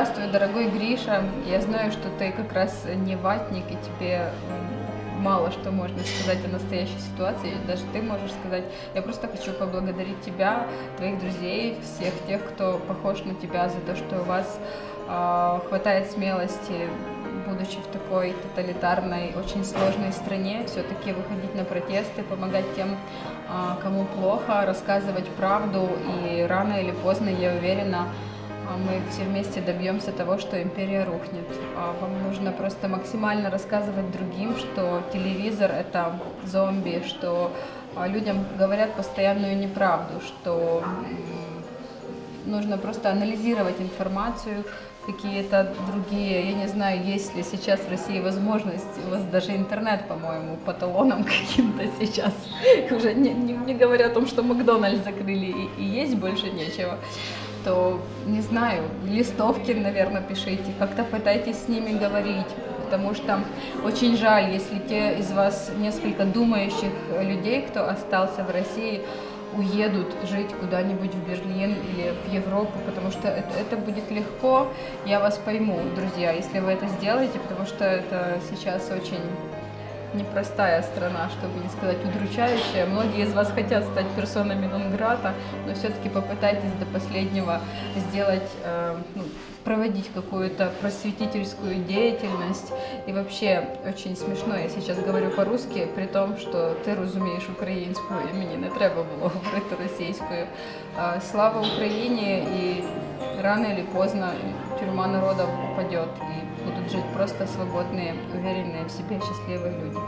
Здравствуй, дорогой Гриша. Я знаю, что ты как раз не ватник, и тебе мало что можно сказать о настоящей ситуации, даже ты можешь сказать. Я просто хочу поблагодарить тебя, твоих друзей, всех тех, кто похож на тебя, за то, что у вас э, хватает смелости, будучи в такой тоталитарной, очень сложной стране, все-таки выходить на протесты, помогать тем, э, кому плохо, рассказывать правду, и рано или поздно, я уверена, мы все вместе добьемся того, что империя рухнет. А вам нужно просто максимально рассказывать другим, что телевизор это зомби, что а, людям говорят постоянную неправду, что нужно просто анализировать информацию, какие-то другие, я не знаю, есть ли сейчас в России возможность, у вас даже интернет, по-моему, по талонам каким-то сейчас, уже не, не, не говоря о том, что Макдональдс закрыли и, и есть больше нечего то, не знаю, листовки, наверное, пишите, как-то пытайтесь с ними говорить, потому что очень жаль, если те из вас несколько думающих людей, кто остался в России, уедут жить куда-нибудь в Берлин или в Европу, потому что это, это будет легко, я вас пойму, друзья, если вы это сделаете, потому что это сейчас очень непростая страна, чтобы не сказать удручающая. Многие из вас хотят стать персонами Нонграта, но все-таки попытайтесь до последнего сделать, э, ну, проводить какую-то просветительскую деятельность. И вообще очень смешно, я сейчас говорю по-русски, при том, что ты разумеешь українською, і мені не треба було говорити російською. Э, слава Україні і рано или поздно тюрьма народа упадет, и будут жить просто свободные, уверенные в себе, счастливые люди.